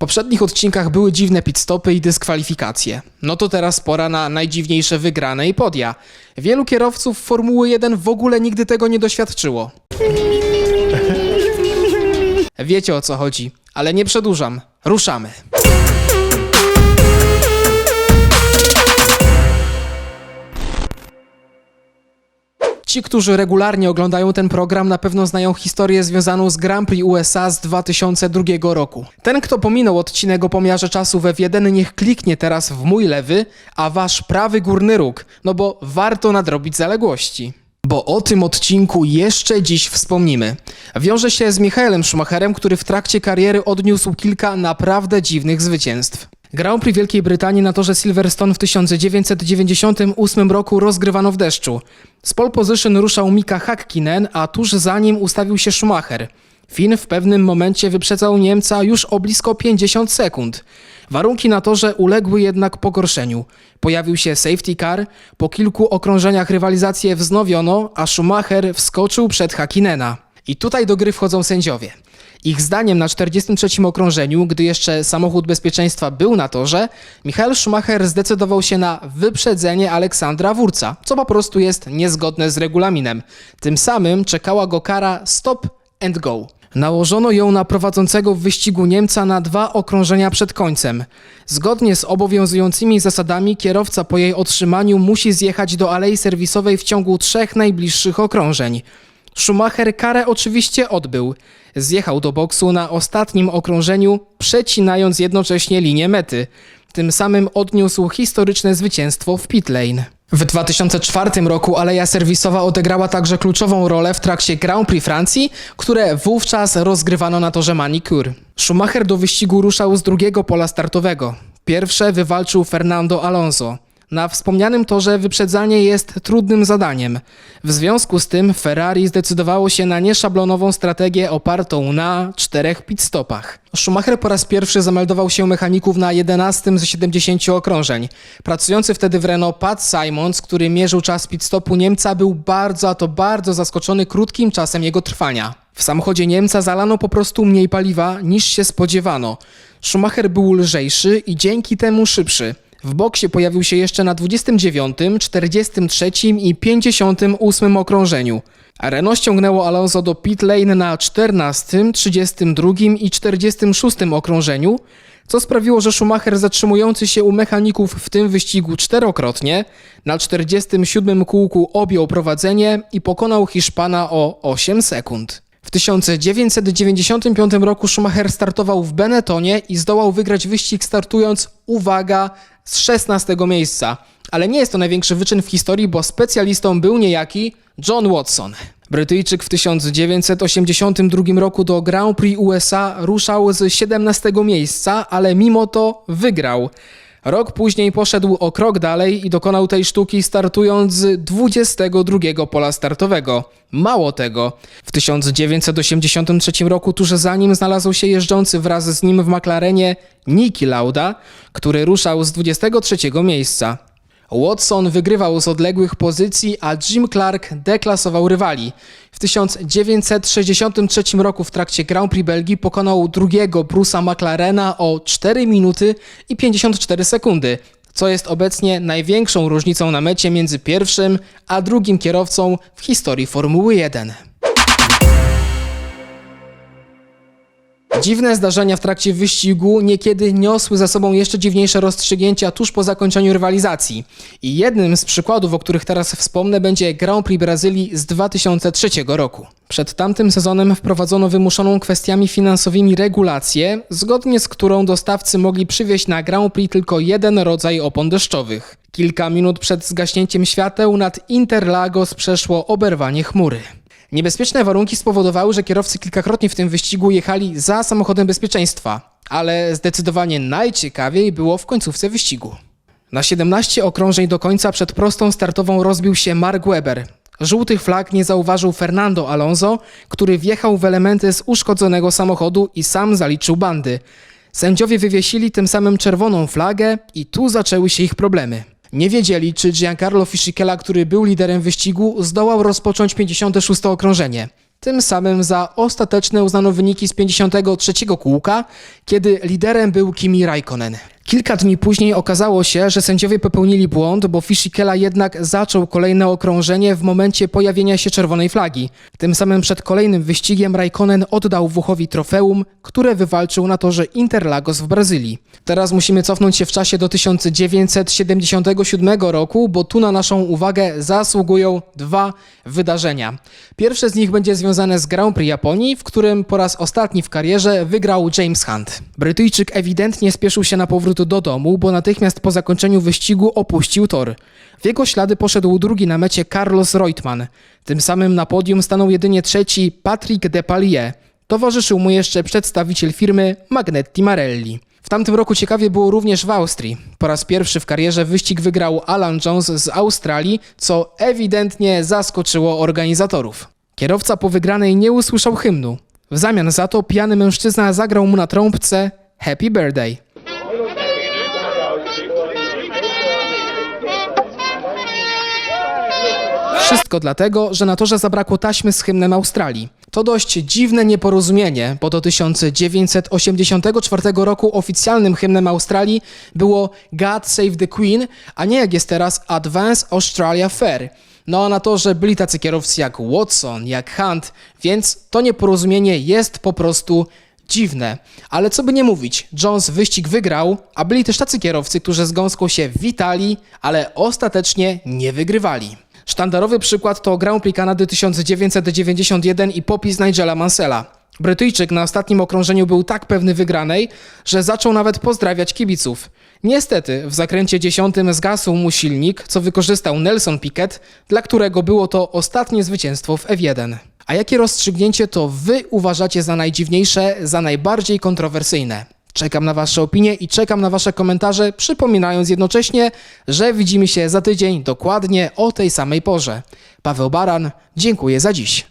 poprzednich odcinkach były dziwne pitstopy i dyskwalifikacje. No to teraz pora na najdziwniejsze wygrane i podia. Wielu kierowców Formuły 1 w ogóle nigdy tego nie doświadczyło. Wiecie o co chodzi, ale nie przedłużam. Ruszamy. Ci, którzy regularnie oglądają ten program, na pewno znają historię związaną z Grand Prix USA z 2002 roku. Ten, kto pominął odcinek o pomiarze czasu w F1, niech kliknie teraz w mój lewy, a wasz prawy górny róg, no bo warto nadrobić zaległości. Bo o tym odcinku jeszcze dziś wspomnimy. Wiąże się z Michaelem Schumacherem, który w trakcie kariery odniósł kilka naprawdę dziwnych zwycięstw. Grand Prix Wielkiej Brytanii na torze Silverstone w 1998 roku rozgrywano w deszczu. Z pole position ruszał Mika Hakkinen, a tuż za nim ustawił się Schumacher. Finn w pewnym momencie wyprzedzał Niemca już o blisko 50 sekund. Warunki na torze uległy jednak pogorszeniu. Pojawił się safety car, po kilku okrążeniach rywalizację wznowiono, a Schumacher wskoczył przed Hakkinena. I tutaj do gry wchodzą sędziowie. Ich zdaniem na 43 okrążeniu, gdy jeszcze samochód bezpieczeństwa był na torze, Michael Schumacher zdecydował się na wyprzedzenie Aleksandra Wurca, co po prostu jest niezgodne z regulaminem. Tym samym czekała go kara stop and go. Nałożono ją na prowadzącego w wyścigu Niemca na dwa okrążenia przed końcem. Zgodnie z obowiązującymi zasadami kierowca po jej otrzymaniu musi zjechać do alei serwisowej w ciągu trzech najbliższych okrążeń. Schumacher karę oczywiście odbył. Zjechał do boksu na ostatnim okrążeniu, przecinając jednocześnie linię mety. Tym samym odniósł historyczne zwycięstwo w pit lane. W 2004 roku aleja serwisowa odegrała także kluczową rolę w trakcie Grand Prix Francji, które wówczas rozgrywano na torze Manicure. Schumacher do wyścigu ruszał z drugiego pola startowego. Pierwsze wywalczył Fernando Alonso. Na wspomnianym torze wyprzedzanie jest trudnym zadaniem. W związku z tym Ferrari zdecydowało się na nieszablonową strategię opartą na czterech pitstopach. Schumacher po raz pierwszy zameldował się mechaników na 11 z 70 okrążeń. Pracujący wtedy w Renault Pat Simons, który mierzył czas pitstopu Niemca, był bardzo, a to bardzo zaskoczony krótkim czasem jego trwania. W samochodzie Niemca zalano po prostu mniej paliwa niż się spodziewano. Schumacher był lżejszy i dzięki temu szybszy. W boksie pojawił się jeszcze na 29, 43 i 58 okrążeniu. Renault ściągnęło Alonso do pit lane na 14, 32 i 46 okrążeniu, co sprawiło, że Schumacher zatrzymujący się u mechaników w tym wyścigu czterokrotnie na 47 kółku objął prowadzenie i pokonał Hiszpana o 8 sekund. W 1995 roku Schumacher startował w Benettonie i zdołał wygrać wyścig startując, uwaga, z 16 miejsca. Ale nie jest to największy wyczyn w historii, bo specjalistą był niejaki John Watson. Brytyjczyk w 1982 roku do Grand Prix USA ruszał z 17 miejsca, ale mimo to wygrał. Rok później poszedł o krok dalej i dokonał tej sztuki startując z 22 pola startowego. Mało tego, w 1983 roku tuż za nim znalazł się jeżdżący wraz z nim w McLarenie Niki Lauda, który ruszał z 23 miejsca. Watson wygrywał z odległych pozycji, a Jim Clark deklasował rywali. W 1963 roku w trakcie Grand Prix Belgii pokonał drugiego Bruce'a McLarena o 4 minuty i 54 sekundy, co jest obecnie największą różnicą na mecie między pierwszym a drugim kierowcą w historii Formuły 1. Dziwne zdarzenia w trakcie wyścigu niekiedy niosły za sobą jeszcze dziwniejsze rozstrzygnięcia tuż po zakończeniu rywalizacji. I jednym z przykładów, o których teraz wspomnę, będzie Grand Prix Brazylii z 2003 roku. Przed tamtym sezonem wprowadzono wymuszoną kwestiami finansowymi regulację, zgodnie z którą dostawcy mogli przywieźć na Grand Prix tylko jeden rodzaj opon deszczowych. Kilka minut przed zgaśnięciem świateł nad Interlagos przeszło oberwanie chmury. Niebezpieczne warunki spowodowały, że kierowcy kilkakrotnie w tym wyścigu jechali za samochodem bezpieczeństwa, ale zdecydowanie najciekawiej było w końcówce wyścigu. Na 17 okrążeń do końca przed prostą startową rozbił się Mark Webber. Żółtych flag nie zauważył Fernando Alonso, który wjechał w elementy z uszkodzonego samochodu i sam zaliczył bandy. Sędziowie wywiesili tym samym czerwoną flagę i tu zaczęły się ich problemy. Nie wiedzieli, czy Giancarlo Fisichella, który był liderem wyścigu, zdołał rozpocząć 56 okrążenie. Tym samym za ostateczne uznano wyniki z 53 kółka, kiedy liderem był Kimi Raikkonen. Kilka dni później okazało się, że sędziowie popełnili błąd, bo Fisichella jednak zaczął kolejne okrążenie w momencie pojawienia się czerwonej flagi. Tym samym przed kolejnym wyścigiem Raikkonen oddał Wuchowi trofeum, które wywalczył na torze Interlagos w Brazylii. Teraz musimy cofnąć się w czasie do 1977 roku, bo tu na naszą uwagę zasługują dwa wydarzenia. Pierwsze z nich będzie związane z Grand Prix Japonii, w którym po raz ostatni w karierze wygrał James Hunt. Brytyjczyk ewidentnie spieszył się na powrót do domu, bo natychmiast po zakończeniu wyścigu opuścił tor. W jego ślady poszedł drugi na mecie Carlos Reutemann. Tym samym na podium stanął jedynie trzeci Patrick Depailler. Towarzyszył mu jeszcze przedstawiciel firmy Magnetti Marelli. W tamtym roku ciekawie było również w Austrii. Po raz pierwszy w karierze wyścig wygrał Alan Jones z Australii, co ewidentnie zaskoczyło organizatorów. Kierowca po wygranej nie usłyszał hymnu. W zamian za to pijany mężczyzna zagrał mu na trąbce Happy Birthday. Wszystko dlatego, że na torze zabrakło taśmy z hymnem Australii. To dość dziwne nieporozumienie, bo do 1984 roku oficjalnym hymnem Australii było God Save the Queen, a nie jak jest teraz Advance Australia Fair. No a na torze byli tacy kierowcy jak Watson, jak Hunt, więc to nieporozumienie jest po prostu dziwne. Ale co by nie mówić, Jones wyścig wygrał, a byli też tacy kierowcy, którzy z gąską się witali, ale ostatecznie nie wygrywali. Sztandarowy przykład to Grand Prix Kanady 1991 i popis Nigela Mansella. Brytyjczyk na ostatnim okrążeniu był tak pewny wygranej, że zaczął nawet pozdrawiać kibiców. Niestety, w zakręcie dziesiątym zgasł mu silnik, co wykorzystał Nelson Piquet, dla którego było to ostatnie zwycięstwo w F1. A jakie rozstrzygnięcie to wy uważacie za najdziwniejsze, za najbardziej kontrowersyjne? Czekam na Wasze opinie i czekam na Wasze komentarze, przypominając jednocześnie, że widzimy się za tydzień dokładnie o tej samej porze. Paweł Baran, dziękuję za dziś.